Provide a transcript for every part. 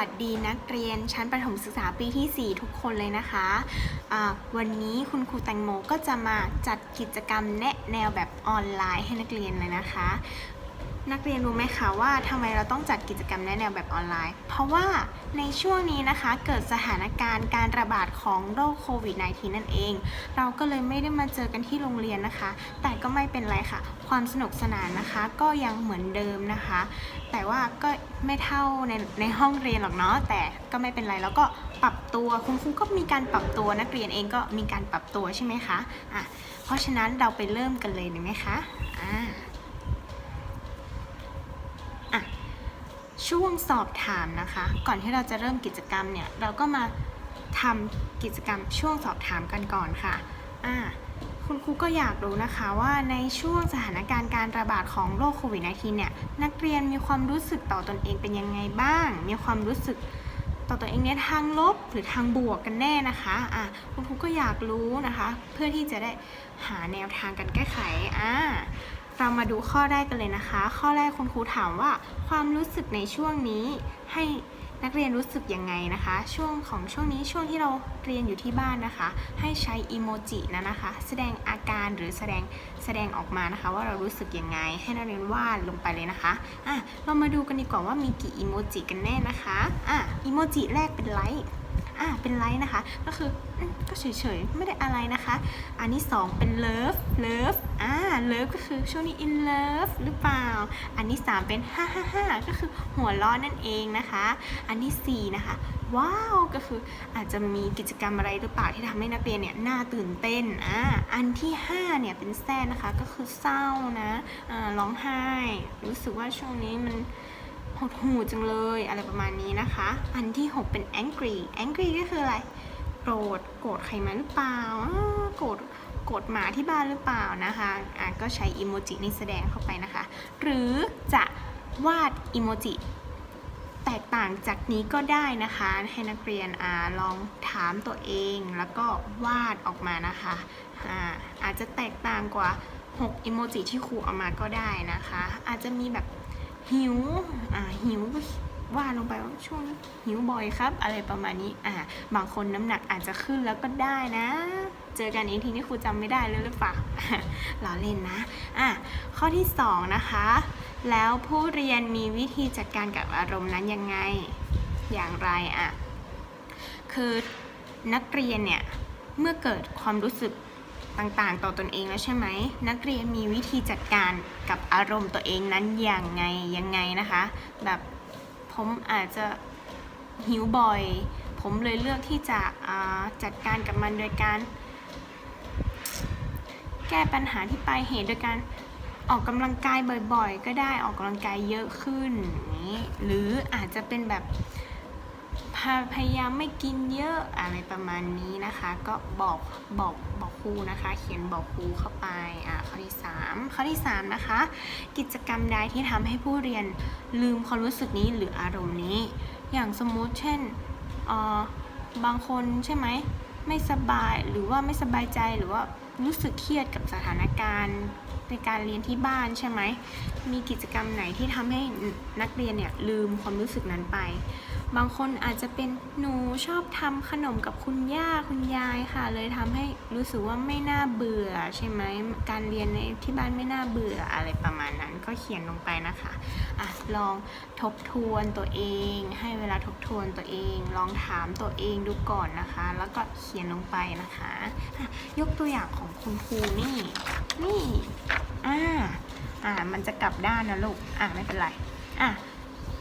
วัสดีนักเรียนชั้นประถมศึกษาปีที่ 4 ทุกคนเลยนะคะะวันนี้คุณครูแตงโมก็จะมาจัดกิจกรรมแนะแนวแบบออนไลน์ให้นักเรียนเลยนะคะ นักเรียนรู้ไหมคะว่าทำไมเราต้องจัดกิจกรรมแนแนวแบบออนไลน์ เพราะว่าในช่วงนี้นะคะเกิดสถานการณ์การระบาดของโรคโควิด -19 นั่นเอง เราก็เลยไม่ได้มาเจอกันที่โรงเรียนนะคะ แต่ก็ไม่เป็นไรค่ะ ความสนุกสนานนะคะก็ยังเหมือนเดิมนะคะ แต่ว่าก็ไม่เท่าในในห้องเรียนหรอกเนาะแต่ก็ไม่เป็นไรแล้วก็ปรับตัวคุณครูก็มีการปรับตัวนักเรียนเองก็มีการปรับตัวใช่ไหมคะอะเพราะฉะนั้นเราไปเริ่มกันเลยดีไหมคะอ่า ช่วงสอบถามนะคะ ก่อนที่เราจะเริ่มกิจกรรมเนี่ย เราก็มาทำกิจกรรมช่วงสอบถามกันก่อนค่ะอ่าคุณครูก็อยากรู้นะคะว่าในช่วงสถานการณ์การระบาดของโรคโควิด -19 เนี่ย นักเรียนมีความรู้สึกต่อตอนเองเป็นยังไงบ้าง มีความรู้สึกต่อตัวเองในทางลบหรือทางบวกกันแน่นะคะอะคุณครูก็อยากรู้นะคะ เพื่อที่จะได้หาแนวทางการแก้ไขอ่า เรามาดูข้อแรกกันเลยนะคะ ข้อแรกคุณครูถามว่าความรู้สึกในช่วงนี้ให้นักเรียนรู้สึกยังไงนะคะ ช่วงของช่วงนี้ช่วงที่เราเรียนอยู่ที่บ้านนะคะ ให้ใช้อีโมจินะนะคะ แสดงอาการหรือแสดงแสดงออกมานะคะ ว่าเรารู้สึกยังไง ให้นักเรียนวาดลงไปเลยนะคะอะเรามาดูกันดีกว่าว่ามีกี่อีโมจิกันแน่นะคะอะอีโมจิแรกเป็นไลค์ อะเป็นไลค์นะคะ ก็คือก็เฉยๆ ไม่ได้อะไรนะคะ อันที่สองเป็น love love อ่า love ก็คือช่วงนี้ in love หรือเปล่า อันที่สามเป็นฮ่าฮ่าฮ่าก็คือหัวล้อนนั่นเองนะคะ อันที่สี่นะคะว้าวก็คืออาจจะมีกิจกรรมอะไรหรือเปล่าที่ทำให้นักเรียนเนี่ยน่าตื่นเต้นอ่าอันที่ห้าเนี่ยเป็นแซ่นะคะก็คือเศร้านะอ่าร้องไห้ รู้สึกว่าช่วงนี้มัน หดหูจังเลยอะไรประมาณนี้นะคะ อันที่ 6 เป็น angry angry ก็คืออะไร โกรธ โกรธใครมาหรือเปล่า โกรธ โกรธหมาที่บ้านหรือเปล่านะคะอะก็ใช้อีโมจินี้แสดงเข้าไปนะคะ หรือจะวาดอีโมจิแตกต่างจากนี้ก็ได้นะคะ ให้นักเรียนอ่าลองถามตัวเองแล้วก็วาดออกมานะคะอ่าอาจจะแตกต่างกว่า 6อีโมจิที่ครูเอามาก็ได้นะคะ อาจจะมีแบบ หิว อ่า หิวว่าลงไปว่าช่วงนี้หิวบ่อยครับ อะไรประมาณนี้ อ่า บางคนน้ำหนักอาจจะขึ้นแล้วก็ได้นะ เจอกันอีกทีนี่ครูจำไม่ได้เลยหรือเปล่าล้อเล่นนะ อะ ข้อที่สองนะคะ แล้วผู้เรียนมีวิธีจัดการกับอารมณ์นั้นยังไง อย่างไรอะ คือนักเรียนเนี่ย เมื่อเกิดความรู้สึก ต่างๆ ต่อตนเองแล้วใช่ไหม นักเรียนมีวิธีจัดการกับอารมณ์ตัวเองนั้นอย่างไงยังไงนะคะ แบบผมอาจจะหิวบ่อย ผมเลยเลือกที่จะจัดการกับมันโดยการ แก้ปัญหาที่ปลายเหตุโดยการออกกำลังกายบ่อยๆ ก็ได้ออกกำลังกายเยอะขึ้นนี้หรืออาจจะเป็นแบบ พยายามไม่กินเยอะอะไรประมาณนี้นะคะ ก็บอกบอกบอกครูนะคะ เขียนบอกครูเข้าไปอ่าข้อที่ 3 ข้อที่ 3 นะคะ กิจกรรมใดที่ทำให้ผู้เรียนลืมความรู้สึกนี้หรืออารมณ์นี้ อย่างสมมุติเช่นอ่อบางคนใช่ไหมไม่สบายหรือว่าไม่สบายใจหรือว่ารู้สึกเครียดกับสถานการณ์ในการเรียนที่บ้านใช่ไหมมีกิจกรรมไหนที่ทำให้นักเรียนเนี่ยลืมความรู้สึกนั้นไป บางคนอาจจะเป็นหนูชอบทำขนมกับคุณย่าคุณยายค่ะ เลยทำให้รู้สึกว่าไม่น่าเบื่อใช่ไหมการเรียนในที่บ้านไม่น่าเบื่ออะไรประมาณนั้น ก็เขียนลงไปนะคะอะลองทบทวนตัวเอง ให้เวลาทบทวนตัวเอง ลองถามตัวเองดูก่อนนะคะ แล้วก็เขียนลงไปนะคะอะยกตัวอย่างของคุณครูนี่ นี่อ่าอ่ามันจะกลับด้านนะลูกอะไม่เป็นไรอะ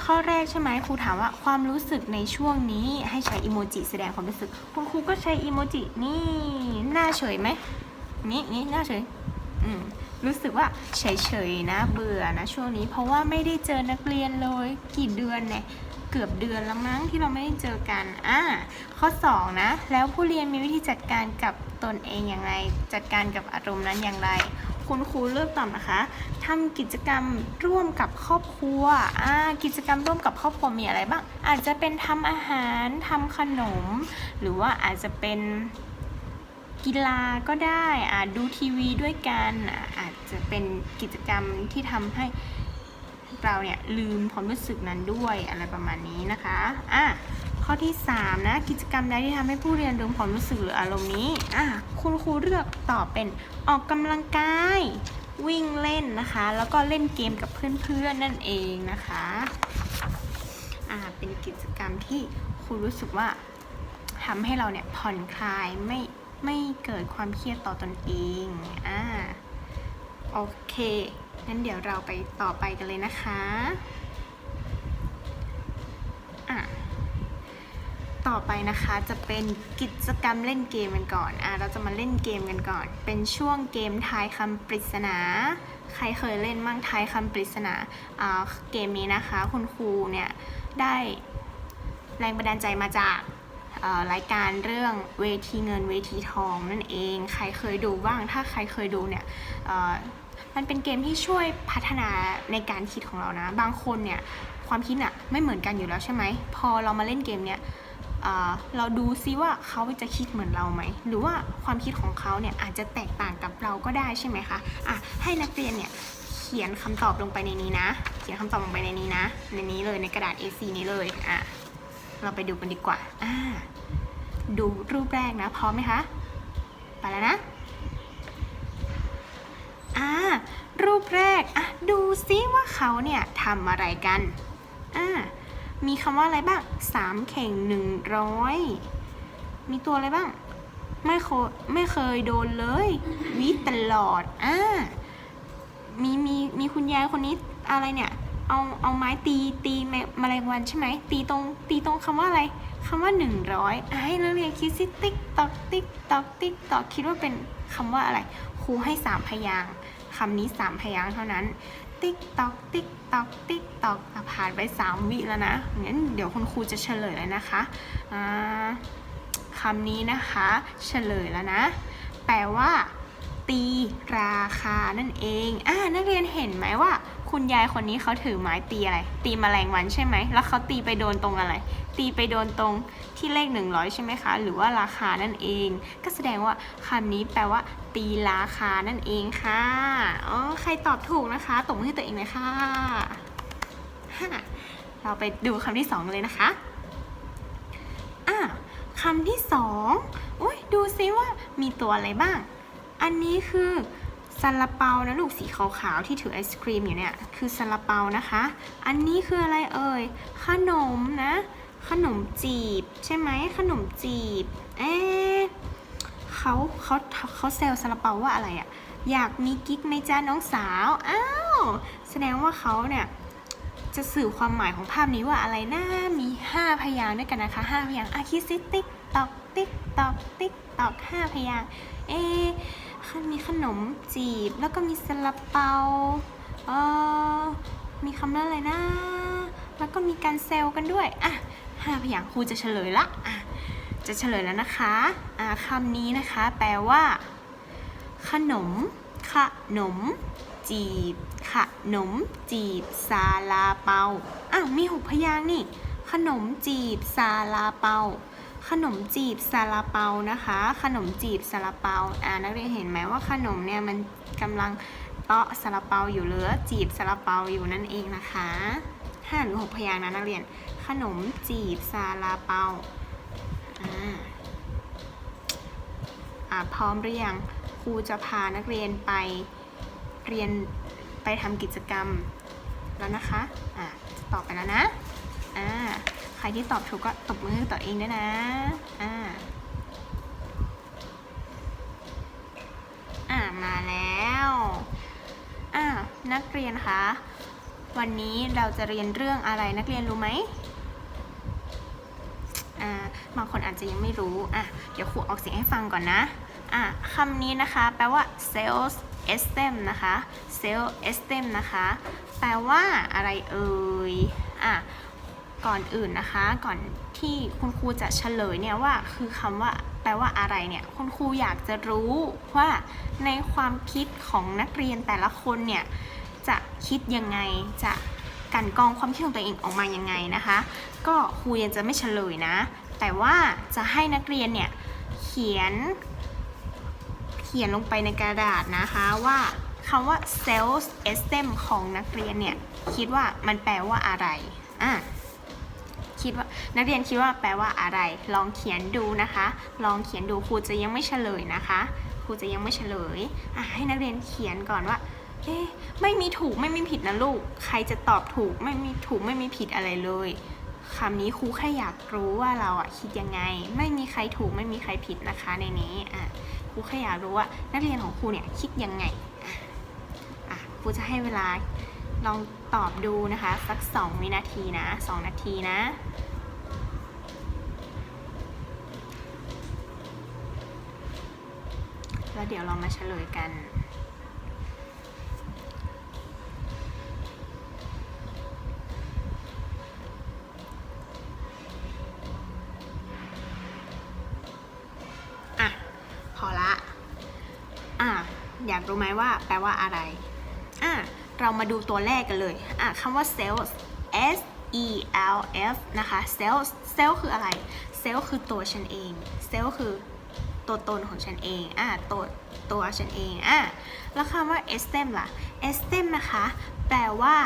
ข้อแรกใช่ไหมครูถามว่าความรู้สึกในช่วงนี้ให้ใช้อีโมจิแสดงความรู้สึก คุณครูก็ใช้อีโมจินี่หน้าเฉยไหมนี่นี่หน้าเฉยอืมรู้สึกว่าเฉยๆนะเบื่อนะช่วงนี้ เพราะว่าไม่ได้เจอนักเรียนเลยกี่เดือนเนี่ยเกือบเดือนแล้วมั้งที่เราไม่ได้เจอกันอ่าข้อสองนะแล้วผู้เรียนมีวิธีจัดการกับตนเองอย่างไร จัดการกับอารมณ์นั้นอย่างไร คุณครูเลือกตอบนะคะทำกิจกรรมร่วมกับครอบครัวอ่ากิจกรรมร่วมกับครอบครัวมีอะไรบ้าง อาจจะเป็นทำอาหารทำขนม หรือว่าอาจจะเป็นกีฬาก็ได้อ่าดูทีวีด้วยกันอาอาจจะเป็นกิจกรรมที่ทำให้เราเนี่ยลืมความรู้สึกนั้นด้วยอะไรประมาณนี้นะคะอะ ข้อที่ 3 นะ กิจกรรมใดที่ทำให้ผู้เรียนลืมความรู้สึกหรืออารมณ์นี้อะคุณครูเลือกตอบเป็นออกกำลังกาย วิ่งเล่นนะคะ แล้วก็เล่นเกมกับเพื่อนๆนั่นเองนะคะอ่าเป็นกิจกรรมที่ครูรู้สึกว่าทำให้เราเนี่ยผ่อนคลายไม่ไม่เกิดความเครียดต่อตนเองอ่าโอเคงั้นเดี๋ยวเราไปต่อไปกันเลยนะคะอะ ต่อไปนะคะจะเป็นกิจกรรมเล่นเกมกันก่อน อะเราจะมาเล่นเกมกันก่อน เป็นช่วงเกมทายคำปริศนา ใครเคยเล่นมั่งทายคำปริศนา อ่าเกมนี้นะคะคุณครูเนี่ยได้แรงบันดาลใจมาจากรายการเรื่องเวทีเงินเวทีทองนั่นเอง ใครเคยดูบ้าง ถ้าใครเคยดูเนี่ยมันเป็นเกมที่ช่วยพัฒนาในการคิดของเรานะ บางคนเนี่ยความคิดอะไม่เหมือนกันอยู่แล้วใช่ไหม พอเรามาเล่นเกมเนี้ย เราดูซิว่าเขาจะคิดเหมือนเราไหม หรือว่าความคิดของเขาเนี่ยอาจจะแตกต่างกับเราก็ได้ใช่ไหมคะอะให้นักเรียนเนี่ยเขียนคำตอบลงไปในนี้นะ เขียนคำตอบลงไปในนี้นะ ในนี้เลยในกระดาษ A4 นี้เลยอะเราไปดูกันดีกว่าอ่าดูรูปแรกนะพร้อมไหมคะ ไปแล้วนะอ่ารูปแรกอะดูซิว่าเขาเนี่ยทำอะไรกันอ่า มีคำว่าอะไรบ้างสามเข่งหนึ่งร้อยมีตัวอะไรบ้าง ไม่เคยไม่เคยโดนเลยวิตลอดอ่ามีมีมีคุณยายคนนี้อะไรเนี่ยเอาเอาไม้ตีตีแมลงวันใช่ไหมตีตรงตีตรงคำว่าอะไรคำว่าหนึ่งร้อยให้นักเรียนคิดสิติ๊กตอกติ๊กตอกติ๊กตอกคิดว่าเป็นคำว่าอะไรครูให้สามพยางค์คำนี้สามพยางเท่านั้น ติ๊กตอกติ๊กตอกติ๊กตอกผ่านไป 3 วิแล้วนะงั้นเดี๋ยวคุณครูจะเฉลยแล้วนะคะคำนี้นะคะเฉลยแล้วนะ แปลว่า ตีราคานั่นเองอ่านักเรียนเห็นไหมว่า คุณยายคนนี้เขาถือไม้ตีอะไร ตีแมลงวันใช่ไหมแล้วเขาตีไปโดนตรงอะไร ตีไปโดนตรง ที่เลข 100 ใช่ไหมคะ หรือว่าราคานั่นเอง ก็แสดงว่าคำนี้แปลว่า ตีราคานั่นเองค่ะอ๋อใครตอบถูกนะคะตบมือให้ตัวเองเลยค่ะฮ่าเราไปดูคำที่สองเลยนะคะอะคำที่สองอุ้ยดูซิว่ามีตัวอะไรบ้าง อันนี้คือซาลาเปานะลูกสีขาวๆที่ถือไอศครีมอยู่เนี่ย คือซาลาเปานะคะ อันนี้คืออะไรเอ่ย ขนมนะ ขนมจีบ ใช่ไหมขนมจีบ เอ๊ะเขาเขาเขาเซลซาลาเปาว่าอะไรอะอยากมีกิ๊กไหมจ้าน้องสาว อ้าว แสดงว่าเขาเนี่ยจะสื่อความหมายของภาพนี้ว่าอะไรนะมี 5 พยางค์ด้วยกันนะคะ 5 พยางค์อาคิซิติ๊กตอกติ๊กตอกติ๊กตอก5พยางค์เอ๊มีขนมจีบ แล้วก็มีซาลาเปาเออมีคำนั้นอะไรนะ แล้วก็มีการเซลกันด้วย อะ ห้าพยางค์ครูจะเฉลยละอะจะเฉลยแล้วนะคะอะคำนี้นะคะ แปลว่า ขนม ขนม จีบ ขนม จีบ ซาลาเปาอ้าวมีหกพยางค์นี่ ขนมจีบ ซาลาเปาขนมจีบซาลาเปานะคะ ขนมจีบซาลาเปาอ่านักเรียนเห็นไหมว่าขนมเนี่ยมันกำลังเตาะซาลาเปาอยู่เหลือจีบซาลาเปาอยู่นั่นเองนะคะ ห้าหรือหกพยางค์นะนักเรียน ขนมจีบซาลาเปาอ่าอ่าพร้อมหรือยังครูจะพานักเรียนไปเรียนไปทำกิจกรรมแล้วนะคะอ่าตอบไปแล้วนะอ่าใครที่ตอบถูกก็ตบมือตัวเองด้วยนะอ่าอ่ามาแล้วอ่านักเรียนคะ วันนี้เราจะเรียนเรื่องอะไรนักเรียนรู้ไหมอ่าบางคนอาจจะยังไม่รู้อะเดี๋ยวครูออกเสียงให้ฟังก่อนนะอะคำนี้นะคะ แปลว่า sales esteem นะคะ sales esteem นะคะ แปลว่าอะไรเอ่ยอะก่อนอื่นนะคะ ก่อนที่คุณครูจะเฉลยเนี่ยว่าคือคำว่าแปลว่าอะไรเนี่ย คุณครูอยากจะรู้ว่าในความคิดของนักเรียนแต่ละคนเนี่ย จะคิดยังไงจะกันกองความคิดของตัวเองออกมายังไงนะคะ ก็ครูยังจะไม่เฉลยนะ แต่ว่าจะให้นักเรียนเนี่ยเขียน เขียนลงไปในกระดาษนะคะว่าคำว่า self esteem ของนักเรียนเนี่ยคิดว่ามันแปลว่าอะไรอะคิดว่านักเรียนคิดว่าแปลว่าอะไร ลองเขียนดูนะคะ ลองเขียนดูครูจะยังไม่เฉลยนะคะ ครูจะยังไม่เฉลยอะให้นักเรียนเขียนก่อนว่า เอ๊ะไม่มีถูกไม่มีผิดนะลูก ใครจะตอบถูกไม่มีถูกไม่มีผิดอะไรเลยคำนี้ครูแค่อยากรู้ว่าเราอะคิดยังไง ไม่มีใครถูกไม่มีใครผิดนะคะในนี้อะครูแค่อยากรู้ว่านักเรียนของครูเนี่ยคิดยังไงอะอะครูจะให้เวลาลองตอบดูนะคะสัก 2 วินาทีนะ 2 นาทีนะแล้วเดี๋ยวเรามาเฉลยกัน อะ พอละ อะ อยากรู้ไหมว่าแปลว่าอะไร อะ เรามาดูตัวแรกกันเลย อะคำว่า sales S E L F นะคะ sales sales คืออะไร sales คือตัวฉันเอง sales คือตัวตนของฉันเอง อะ ตัวตัวฉันเอง อะ แล้วคำว่า esteem ล่ะ esteem นะคะ แปลว่า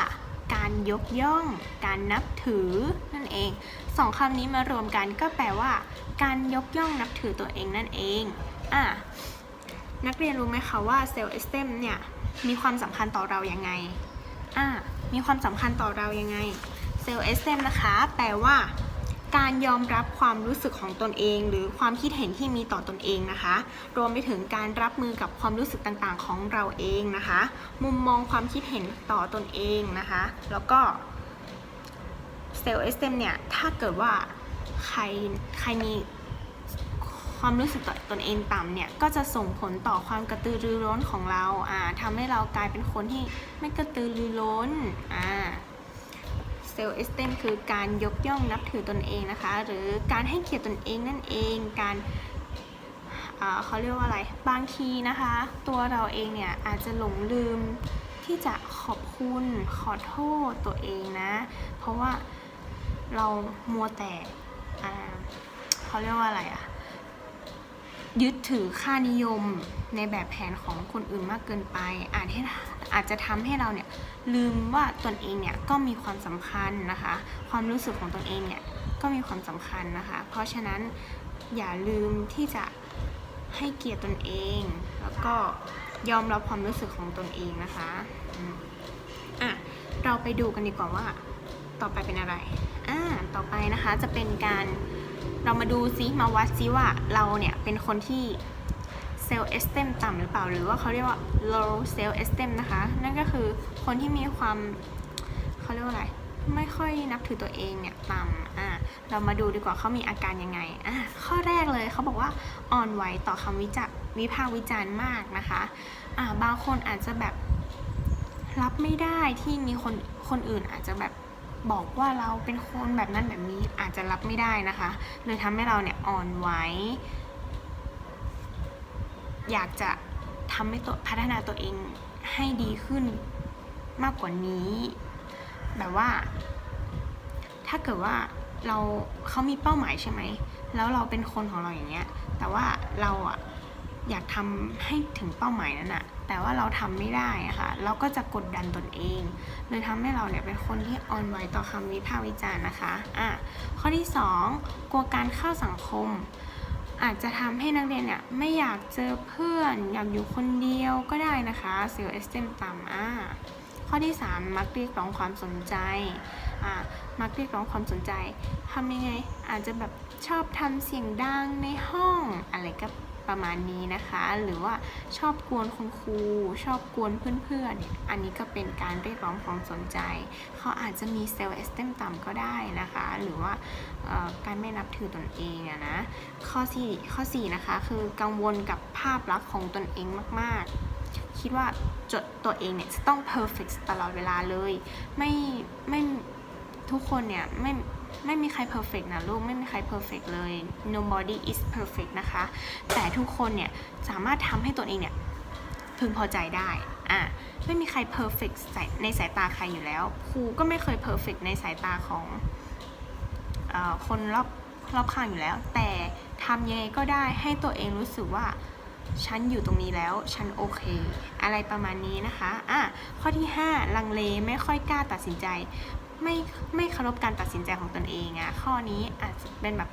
การยกย่อง การนับถือนั่นเอง สองคำนี้มารวมกันก็แปลว่า การยกย่องนับถือตัวเองนั่นเอง อะ นักเรียนรู้ไหมคะว่า self esteem เนี่ยมีความสำคัญต่อเราอยังไงอะมีความสำคัญต่อเรายังไง self esteem นะคะแปลว่า การยอมรับความรู้สึกของตนเอง หรือความคิดเห็นที่มีต่อตนเองนะคะ รวมไปถึงการรับมือกับความรู้สึกต่างๆ ของเราเองนะคะ มุมมองความคิดเห็นต่อตนเองนะคะ แล้วก็ self esteem เนี่ยถ้าเกิดว่าใครใครมี ความรู้สึกต่อตนเองต่ำเนี่ยก็จะส่งผลต่อความกระตือรือร้นของเราอ่าทำให้เรากลายเป็นคนที่ไม่กระตือรือร้นอ่าเซลล์เอสเตมคือการยกย่องนับถือตนเองนะคะ หรือการให้เกียรติตนเองนั่นเอง การเขาเรียกว่าอะไร บางทีนะคะ ตัวเราเองเนี่ยอาจจะหลงลืมที่จะขอบคุณขอโทษตัวเองนะ เพราะว่าเรามัวแต่เขาเรียกว่าอะไรอะ ยึดถือค่านิยมในแบบแผนของคนอื่นมากเกินไป อาจให้อาจจะทำให้เราเนี่ยลืมว่าตนเองเนี่ยก็มีความสำคัญนะคะ ความรู้สึกของตนเองเนี่ยก็มีความสำคัญนะคะ เพราะฉะนั้นอย่าลืมที่จะให้เกียรติตนเอง แล้วก็ยอมรับความรู้สึกของตนเองนะคะอะเราไปดูกันดีกว่าว่า ต่อไปเป็นอะไรอ่าต่อไปนะคะจะเป็นการ เรามาดูซิมาวัดซิว่าเราเนี่ยเป็นคนที่เซลล์เอสเตมต่ำหรือเปล่า หรือว่าเขาเรียกว่า low self esteem นะคะ นั่นก็คือคนที่มีความเขาเรียกว่าอะไร ไม่ค่อยนับถือตัวเองเนี่ยต่ำอะเรามาดูดีกว่าเขามีอาการยังไงอะข้อแรกเลยเขาบอกว่าอ่อนไหวต่อคำวิจารวิพากษ์วิจารณ์มากนะคะอะบางคนอาจจะแบบรับไม่ได้ที่มีคนคนอื่นอาจจะแบบ บอกว่าเราเป็นคนแบบนั้นแบบนี้อาจจะรับไม่ได้นะคะ เลยทำให้เราเนี่ยอ่อนไหวอยากจะทำให้ตัวพัฒนาตัวเองให้ดีขึ้นมากกว่านี้ แบบว่า ถ้าเกิดว่าเราเขามีเป้าหมายใช่ไหม แล้วเราเป็นคนของเราอย่างเงี้ย แต่ว่าเราอะ อยากทำให้ถึงเป้าหมายนั้นอะแต่ว่าเราทำไม่ได้อะค่ะ เราก็จะกดดันตนเองเลยทำให้เราเนี่ยเป็นคนที่อ่อนไหวต่อคำวิพากษ์วิจารณ์นะคะอะข้อที่สองกลัวการเข้าสังคม อาจจะทำให้นักเรียนเนี่ยไม่อยากเจอเพื่อน อยากอยู่คนเดียวก็ได้นะคะเซลล์เอสเตมต่ำอ่าข้อที่ 3 มักเรียกร้องความสนใจอ่ามักเรียกร้องความสนใจทำยังไงอาจจะแบบชอบทำเสียงดังในห้องอะไรก็ ประมาณนี้นะคะ หรือว่าชอบกวนคุณครู ชอบกวนเพื่อนๆเนี่ยอันนี้ก็เป็นการเรียกร้องความสนใจ เขาอาจจะมีเซลล์เอสเต็มต่ำก็ได้นะคะ หรือว่าการไม่นับถือตนเองอะนะข้อ4ข้อ4นะคะคือกังวลกับภาพลักษณ์ของตนเองมากๆ คิดว่าจดตัวเองเนี่ยจะต้อง perfect ตลอดเวลาเลย ไม่ไม่ทุกคนเนี่ยไม่ ไม่มีใคร perfect นะลูก ไม่มีใคร perfect เลย nobody is perfect นะคะ แต่ทุกคนเนี่ยสามารถทำให้ตัวเองเนี่ยพึงพอใจได้ อะ ไม่มีใคร perfect ใส่ในสายตาใครอยู่แล้ว ครูก็ไม่เคย perfect ในสายตาของอคนรอบรอบข้างอยู่แล้ว แต่ทำยังไงก็ได้ให้ตัวเองรู้สึกว่าฉันอยู่ตรงนี้แล้ว ฉันโอเค อะไรประมาณนี้นะคะ อะ ข้อที่ 5 ลังเลไม่ค่อยกล้าตัดสินใจ ไม่ไม่เคารพการตัดสินใจของตนเองอะข้อนี้อาจจะเป็นแบบ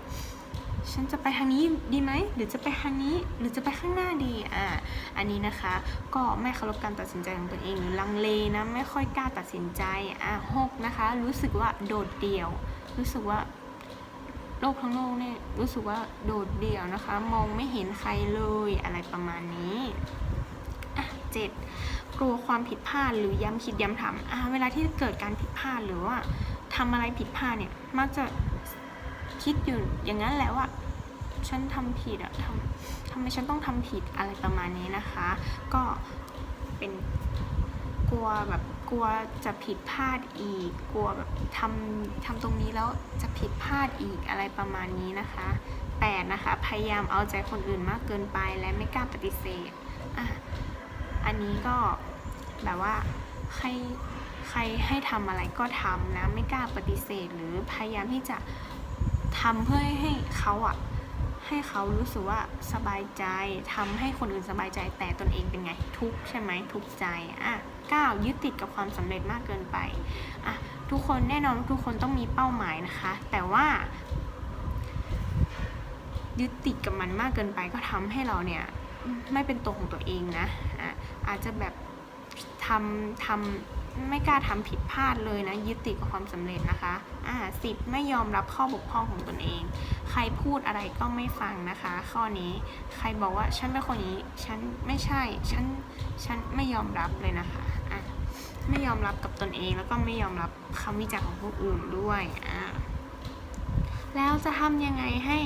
ฉันจะไปทางนี้ดีไหมหรือจะไปทางนี้หรือจะไปข้างหน้าดีอ่าอันนี้นะคะก็ไม่เคารพการตัดสินใจของตัวเองหรือลังเลนะไม่ค่อยกล้าตัดสินใจอ่าหกนะคะ รู้สึกว่าโดดเดี่ยว รู้สึกว่าโลกทั้งโลกเนี่ยรู้สึกว่าโดดเดี่ยวนะคะ มองไม่เห็นใครเลยอะไรประมาณนี้อะเจ็ด กลัวความผิดพลาดหรือย้ำคิดย้ำทำเวลาที่เกิดการผิดพลาดหรือว่าทำอะไรผิดพลาดเนี่ยมักจะคิดอยู่อย่างนั้นแหละว่าฉันทำผิดอะทำทำไมฉันต้องทำผิดอะไรประมาณนี้นะคะ ก็เป็นกลัวแบบกลัวจะผิดพลาดอีก กลัวแบบทำทำตรงนี้แล้วจะผิดพลาดอีกอะไรประมาณนี้นะคะแปดนะคะ พยายามเอาใจคนอื่นมากเกินไปและไม่กล้าปฏิเสธอะอันนี้ก็ แบบว่าใครใครให้ทำอะไรก็ทำนะไม่กล้าปฏิเสธหรือพยายามที่จะทำเพื่อให้เขาอะให้เขารู้สึกว่าสบายใจทำให้คนอื่นสบายใจแต่ตนเองเป็นไงทุกใช่ไหมทุกใจอะก้าวยึดติดกับความสำเร็จมากเกินไปอะทุกคนแน่นอนทุกคนต้องมีเป้าหมายนะคะ แต่ว่า ยึดติดกับมันมากเกินไปก็ทำให้เราเนี่ยไม่เป็นตัวของตัวเองนะอะอาจจะแบบ ทำทำไม่กล้าทำผิดพลาดเลยนะ ยึดติดกับความสำเร็จนะคะอ่าสิบไม่ยอมรับข้อบกพร่องของตนเอง ใครพูดอะไรก็ไม่ฟังนะคะ ข้อนี้ใครบอกว่าฉันเป็นคนนี้ฉันไม่ใช่ฉันฉันไม่ยอมรับเลยนะคะอะไม่ยอมรับกับตนเองแล้วก็ไม่ยอมรับคำวิจารณ์ของผู้อื่นด้วยอะแล้วจะทำยังไงให้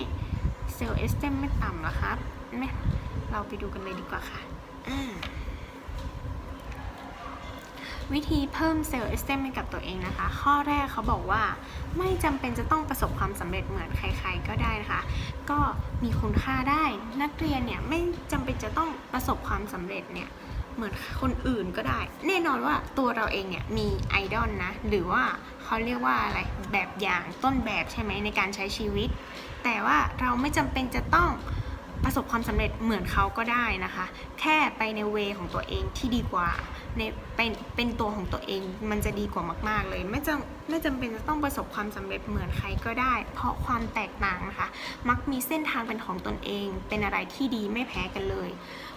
เซลล์เอสเตมไม่ต่ำล่ะครับไม่เราไปดูกันเลยดีกว่าค่ะอ่า วิธีเพิ่มเซลล์เอสเตมให้กับตัวเองนะคะ ข้อแรกเขาบอกว่าไม่จำเป็นจะต้องประสบความสำเร็จเหมือนใคร ๆ ก็ได้นะคะ ก็มีคุณค่าได้ นักเรียนเนี่ยไม่จำเป็นจะต้องประสบความสำเร็จเนี่ยเหมือนคนอื่นก็ได้ แน่นอนว่าตัวเราเองเนี่ยมีไอดอลนะ หรือว่าเขาเรียกว่าอะไรแบบอย่างต้นแบบใช่ไหมในการใช้ชีวิต แต่ว่าเราไม่จำเป็นจะต้อง ประสบความสำเร็จเหมือนเขาก็ได้นะคะ แค่ไปในเวของตัวเองที่ดีกว่าในเป็นเป็นตัวของตัวเองมันจะดีกว่ามาก ๆ เลย ไม่จำไม่จำเป็นจะต้องประสบความสำเร็จเหมือนใครก็ได้ เพราะความแตกต่างนะคะ มักมีเส้นทางเป็นของตนเอง เป็นอะไรที่ดีไม่แพ้กันเลย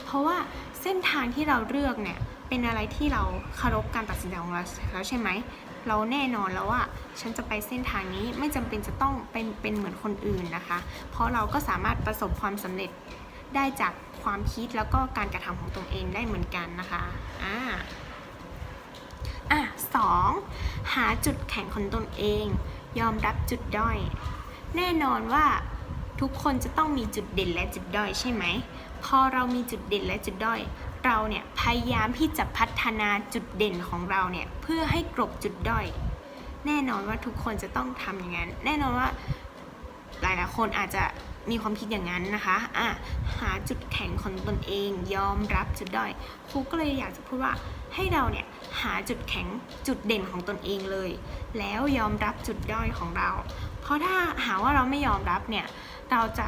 เพราะว่าเส้นทางที่เราเลือกเนี่ยเป็นอะไรที่เราเคารพการตัดสินใจของเราแล้วใช่ไหม เราแน่นอนแล้วว่าฉันจะไปเส้นทางนี้ไม่จำเป็นจะต้องเป็นเป็นเหมือนคนอื่นนะคะ เพราะเราก็สามารถประสบความสำเร็จได้จากความคิดแล้วก็การกระทำของตนเองได้เหมือนกันนะคะอ่าอะสองหาจุดแข็งของตนเอง ยอมรับจุดด้อย แน่นอนว่าทุกคนจะต้องมีจุดเด่นและจุดด้อยใช่ไหม พอเรามีจุดเด่นและจุดด้อย เราเนี่ยพยายามที่จะพัฒนาจุดเด่นของเราเนี่ยเพื่อให้กลบจุดด้อย แน่นอนว่าทุกคนจะต้องทำอย่างนั้น แน่นอนว่าหลายๆคนอาจจะมีความคิดอย่างนั้นนะคะอะหาจุดแข็งของตนเอง ยอมรับจุดด้อย ครูก็เลยอยากจะพูดว่าให้เราเนี่ยหาจุดแข็งจุดเด่นของตนเองเลย แล้วยอมรับจุดด้อยของเรา เพราะถ้าหาว่าเราไม่ยอมรับเนี่ยเราจะ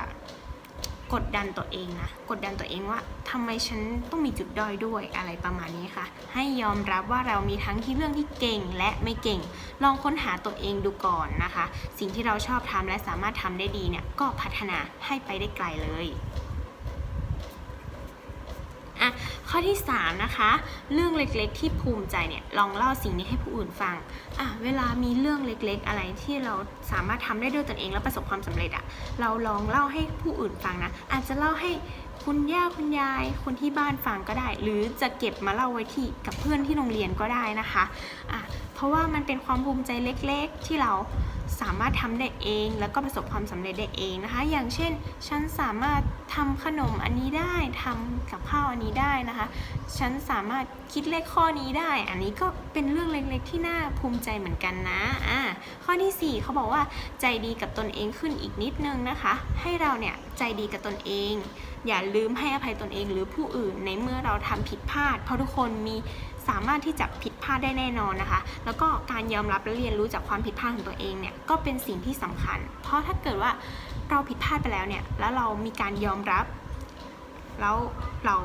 กดดันตัวเองนะ กดดันตัวเองว่าทำไมฉันต้องมีจุดด้อยด้วยอะไรประมาณนี้ค่ะ ให้ยอมรับว่าเรามีทั้งที่เรื่องที่เก่งและไม่เก่ง ลองค้นหาตัวเองดูก่อนนะคะ สิ่งที่เราชอบทำและสามารถทำได้ดีเนี่ยก็พัฒนาให้ไปได้ไกลเลย อะข้อที่ 3 นะคะ เรื่องเล็กๆ ที่ภูมิใจเนี่ยลองเล่าสิ่งนี้ให้ผู้อื่นฟังอะเวลามีเรื่องเล็กๆ อะไรที่เราสามารถทำได้ด้วยตนเองแล้วประสบความสำเร็จอะเราลองเล่าให้ผู้อื่นฟังนะ อาจจะเล่าให้คุณย่าคุณยาย คนที่บ้านฟังก็ได้ หรือจะเก็บมาเล่าไว้ที่กับเพื่อนที่โรงเรียนก็ได้นะคะอะเพราะว่ามันเป็นความภูมิใจเล็กๆที่เรา สามารถทำได้เอง แล้วก็ประสบความสำเร็จได้เองนะคะ อย่างเช่น ฉันสามารถทำขนมอันนี้ได้ทำกับข้าวอันนี้ได้นะคะ ฉันสามารถคิดเลขข้อนี้ได้ อันนี้ก็เป็นเรื่องเล็กๆ ที่น่าภูมิใจเหมือนกันนะอ่าข้อที่ 4 เขาบอกว่าใจดีกับตนเองขึ้นอีกนิดนึงนะคะ ให้เราเนี่ยใจดีกับตนเอง อย่าลืมให้อภัยตนเองหรือผู้อื่นในเมื่อเราทำผิดพลาด เพราะทุกคนมี สามารถที่จะผิดพลาดได้แน่นอนนะคะ แล้วก็การยอมรับและเรียนรู้จากความผิดพลาดของตัวเองเนี่ยก็เป็นสิ่งที่สำคัญ เพราะถ้าเกิดว่าเราผิดพลาดไปแล้วเนี่ยแล้วเรามีการยอมรับ แล้วเรา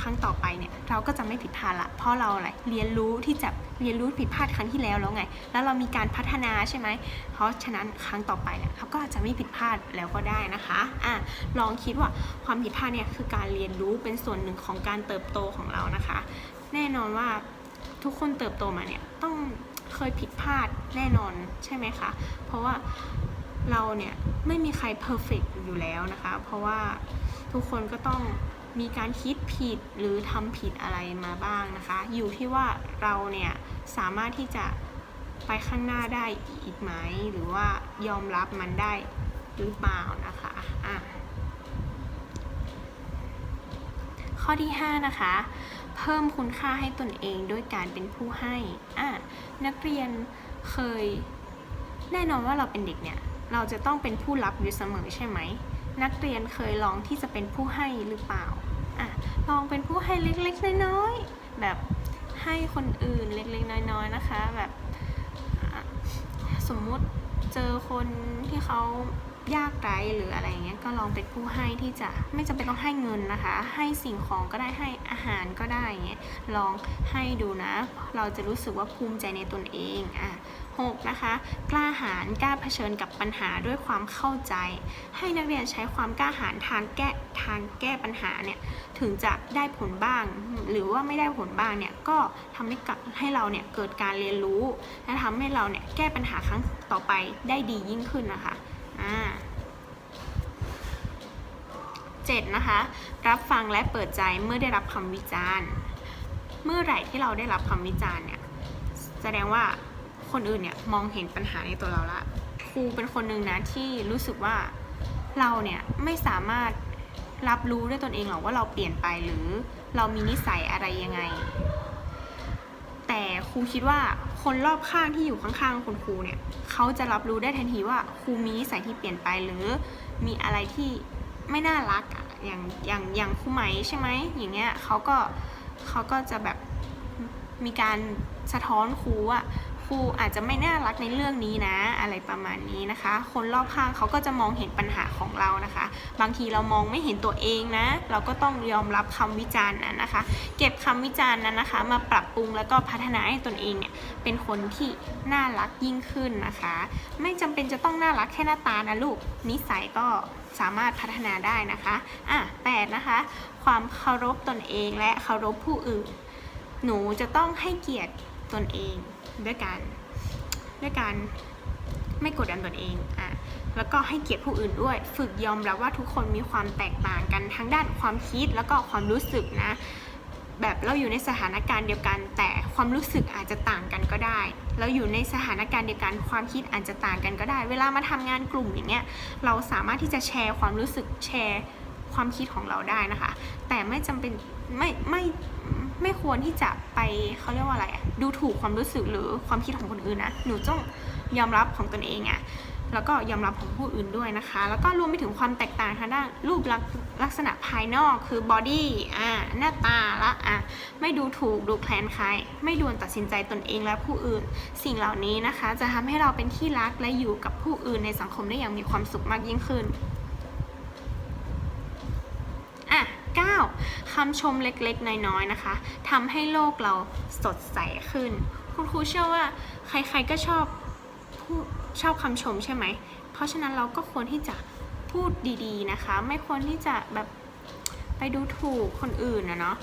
ครั้งต่อไปเนี่ยเราก็จะไม่ผิดพลาดละเพราะเราอะไรเรียนรู้ที่จะเรียนรู้ผิดพลาดครั้งที่แล้วแล้วไง แล้วเรามีการพัฒนาใช่ไหม เพราะฉะนั้นครั้งต่อไปเนี่ยเราก็อาจจะไม่ผิดพลาดแล้วก็ได้นะคะอะลองคิดว่าความผิดพลาดเนี่ยคือการเรียนรู้เป็นส่วนหนึ่งของการเติบโตของเรานะคะ แน่นอนว่า ทุกคนเติบโตมาเนี่ยต้องเคยผิดพลาดแน่นอนใช่ไหมคะ เพราะว่าเราเนี่ยไม่มีใครเพอร์เฟกอยู่แล้วนะคะ เพราะว่าทุกคนก็ต้องมีการคิดผิดหรือทำผิดอะไรมาบ้างนะคะ อยู่ที่ว่าเราเนี่ยสามารถที่จะไปข้างหน้าได้อีกไหม หรือว่ายอมรับมันได้หรือเปล่านะคะอะข้อที่ 5 นะคะ เพิ่มคุณค่าให้ตนเองด้วยการเป็นผู้ให้อะนักเรียนเคย แน่นอนว่าเราเป็นเด็กเนี่ย เราจะต้องเป็นผู้รับอยู่เสมอใช่ไหม นักเรียนเคยลองที่จะเป็นผู้ให้หรือเปล่าอะลองเป็นผู้ให้เล็กๆน้อยๆแบบให้คนอื่นเล็กๆน้อยๆนะคะ แบบสมมุติเจอคนที่เขา ยากไร้หรืออะไรเงี้ยก็ลองเป็นผู้ให้ที่จะไม่จำเป็นต้องให้เงินนะคะ ให้สิ่งของก็ได้ให้อาหารก็ได้เงี้ยลองให้ดูนะ เราจะรู้สึกว่าภูมิใจในตนเองอะ 6. นะคะกล้าหาญกล้าเผชิญกับปัญหาด้วยความเข้าใจ ให้นักเรียนใช้ความกล้าหาญทางแก้ทางแก้ปัญหาเนี่ยถึงจะได้ผลบ้าง หรือว่าไม่ได้ผลบ้างเนี่ยก็ทำให้กับให้เราเนี่ยเกิดการเรียนรู้ และทำให้เราเนี่ยแก้ปัญหาครั้งต่อไปได้ดียิ่งขึ้นนะคะ อ่า 7. นะคะ รับฟังและเปิดใจเมื่อได้รับคำวิจารณ์ เมื่อไหร่ที่เราได้รับคำวิจารณ์เนี่ย แสดงว่าคนอื่นเนี่ยมองเห็นปัญหาในตัวเราละ ครูเป็นคนหนึ่งนะที่รู้สึกว่าเราเนี่ยไม่สามารถรับรู้ด้วยตนเองหรอกว่าเราเปลี่ยนไปหรือเรามีนิสัยอะไรยังไง แต่ครูคิดว่าคนรอบข้างที่อยู่ข้างๆคุณครูเนี่ยเขาจะรับรู้ได้ทันทีว่าครูมีนิสัยที่เปลี่ยนไปหรือมีอะไรที่ไม่น่ารักอะอย่างอย่างอย่างครูไหมใช่ไหมอย่างเงี้ยเขาก็เขาก็จะแบบมีการสะท้อนครูว่า ครูอาจจะไม่น่ารักในเรื่องนี้นะ อะไรประมาณนี้นะคะ คนรอบข้างเขาก็จะมองเห็นปัญหาของเรานะคะ บางทีเรามองไม่เห็นตัวเองนะ เราก็ต้องยอมรับคำวิจารณ์นั้นนะคะ เก็บคำวิจารณ์นั้นนะคะ มาปรับปรุงแล้วก็พัฒนาให้ตนเองเนี่ยเป็นคนที่น่ารักยิ่งขึ้นนะคะ ไม่จำเป็นจะต้องน่ารักแค่หน้าตานะลูกนิสัยก็สามารถพัฒนาได้นะคะอะแปดนะคะ ความเคารพตนเองและเคารพผู้อื่น หนูจะต้องให้เกียรติตนเอง ด้วยการด้วยการไม่กดดันตนเองอะแล้วก็ให้เกียรติผู้อื่นด้วย ฝึกยอมรับว่าทุกคนมีความแตกต่างกันทั้งด้านความคิดแล้วก็ความรู้สึกนะ แบบเราอยู่ในสถานการณ์เดียวกัน แต่ความรู้สึกอาจจะต่างกันก็ได้ เราอยู่ในสถานการณ์เดียวกันความคิดอาจจะต่างกันก็ได้ เวลามาทำงานกลุ่มอย่างเงี้ย เราสามารถที่จะแชร์ความรู้สึกแชร์ ความคิดของเราได้นะคะ แต่ไม่จำเป็นไม่ไม่ไม่ควรที่จะไปเขาเรียกว่าอะไรอะดูถูกความรู้สึกหรือความคิดของคนอื่นนะหนูต้องยอมรับของตนเองอะแล้วก็ยอมรับของผู้อื่นด้วยนะคะ แล้วก็รวมไปถึงความแตกต่างทางด้านรูปลักษณ์ลักษณะภายนอกคือบอดี้อ่าหน้าตาละอะไม่ดูถูกดูแคลนใคร ไม่ด่วนตัดสินใจตนเองและผู้อื่น สิ่งเหล่านี้นะคะ จะทำให้เราเป็นที่รักและอยู่กับผู้อื่นในสังคมได้อย่างมีความสุขมากยิ่งขึ้น อะ 9. คำชมเล็กๆ น้อยๆนะคะทำให้โลกเราสดใสขึ้น คุณครูเชื่อว่าใครๆก็ชอบพูดชอบคำชมใช่ไหม เพราะฉะนั้นเราก็ควรที่จะพูดดีๆนะคะ ไม่ควรที่จะแบบไปดูถูกคนอื่นนะเนาะ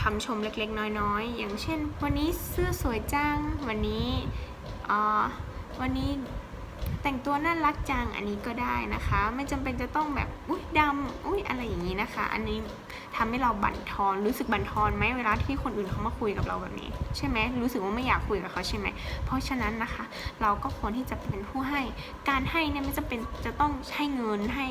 คำชมเล็กๆ น้อยๆ อย่างเช่น วันนี้เสื้อสวยจัง วันนี้อ่าวันนี้แต่งตัวน่ารักจัง อันนี้ก็ได้นะคะ ไม่จำเป็นจะต้องแบบ อุ้ยดำอุ้ยอะไรอย่างนี้นะคะ อันนี้ ทำให้เราบั่นทอนรู้สึกบั่นทอนไหมเวลาที่คนอื่นเขามาคุยกับเราแบบนี้ ใช่ไหมรู้สึกว่าไม่อยากคุยกับเขาใช่ไหมเพราะฉะนั้นนะคะ เราก็ควรที่จะเป็นผู้ให้ การให้เนี่ยไม่จำเป็นจะต้องให้เงินให้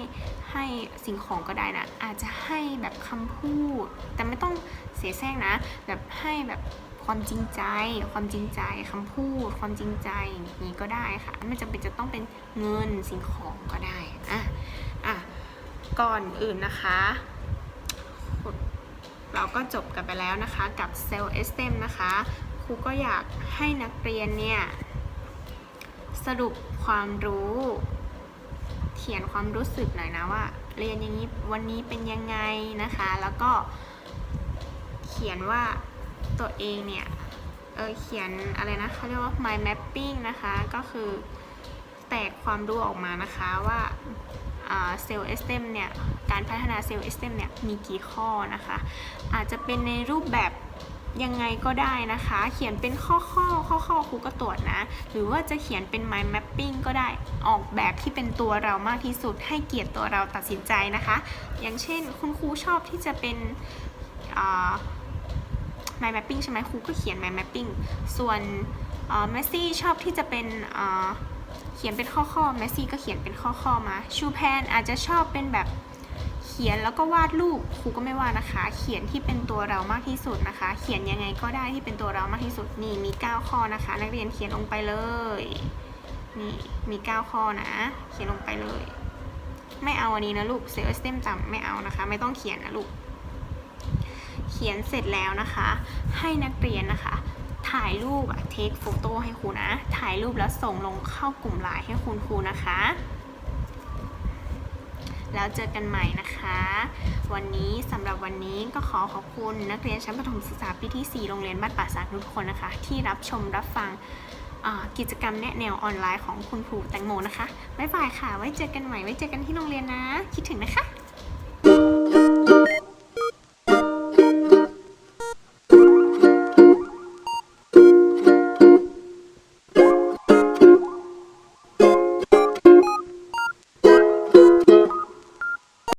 ให้สิ่งของก็ได้นะ อาจจะให้แบบคำพูด แต่ไม่ต้องเสียแซงนะ แบบให้แบบความจริงใจ ความจริงใจคำพูด ความจริงใจอย่างนี้ก็ได้ค่ะไม่จำเป็นจะต้องเป็นเงินสิ่งของก็ได้อะอะก่อนอื่นนะคะ เราก็จบกันไปแล้วนะคะกับเซลล์เอสเตมนะคะครูก็อยากให้นักเรียนเนี่ยสรุปความรู้ เขียนความรู้สึกหน่อยนะว่า เรียนอย่างนี้วันนี้เป็นยังไงนะคะ แล้วก็เขียนว่าตัวเองเนี่ยเออเขียนอะไรนะเขาเรียกว่า mind mapping นะคะ ก็คือแตกความรู้ออกมานะคะว่า เซลล์เอสเตมเนี่ยการพัฒนาเซลล์เอสเตมเนี่ยมีกี่ข้อนะคะ อาจจะเป็นในรูปแบบยังไงก็ได้นะคะ เขียนเป็นข้อข้อข้อข้อครูก็ตรวจนะ หรือว่าจะเขียนเป็น mind mapping ก็ได้ ออกแบบที่เป็นตัวเรามากที่สุด ให้เกียรติตัวเราตัดสินใจนะคะ อย่างเช่นคุณครูชอบที่จะเป็น mind mapping ใช่ไหมครูก็เขียน mind mapping ส่วนเมสซี่ชอบที่จะเป็น เขียนเป็นข้อข้อเมสซี่ก็เขียนเป็นข้อข้อมา ชูแพนอาจจะชอบเป็นแบบเขียนแล้วก็วาดรูปครูก็ไม่ว่านะคะ เขียนที่เป็นตัวเรามากที่สุดนะคะ เขียนยังไงก็ได้ที่เป็นตัวเรามากที่สุดนี่มี 9 ข้อนะคะ นักเรียนเขียนลงไปเลยนี่มี 9 ข้อนะ เขียนลงไปเลย ไม่เอาอันนี้นะลูกเซลล์สเต็มจำไม่เอานะคะ ไม่ต้องเขียนนะลูกเขียนเสร็จแล้วนะคะ ให้นักเรียนนะคะ ถ่ายรูปอะเทคโฟโต้ให้ครูนะ ถ่ายรูปแล้วส่งลงเข้ากลุ่มไลน์ให้คุณครูนะคะ แล้วเจอกันใหม่นะคะ วันนี้สำหรับวันนี้ก็ขอขอบคุณนักเรียนชั้นประถมศึกษาปีที่ 4 โรงเรียนบ้านป่าสักทุกคนนะคะ ที่รับชมรับฟังกิจกรรมแนะแนวออนไลน์ของคุณครูแตงโมนะคะ บ๊ายบายค่ะ ไว้เจอกันใหม่ ไว้เจอกันที่โรงเรียนนะ คิดถึงนะคะ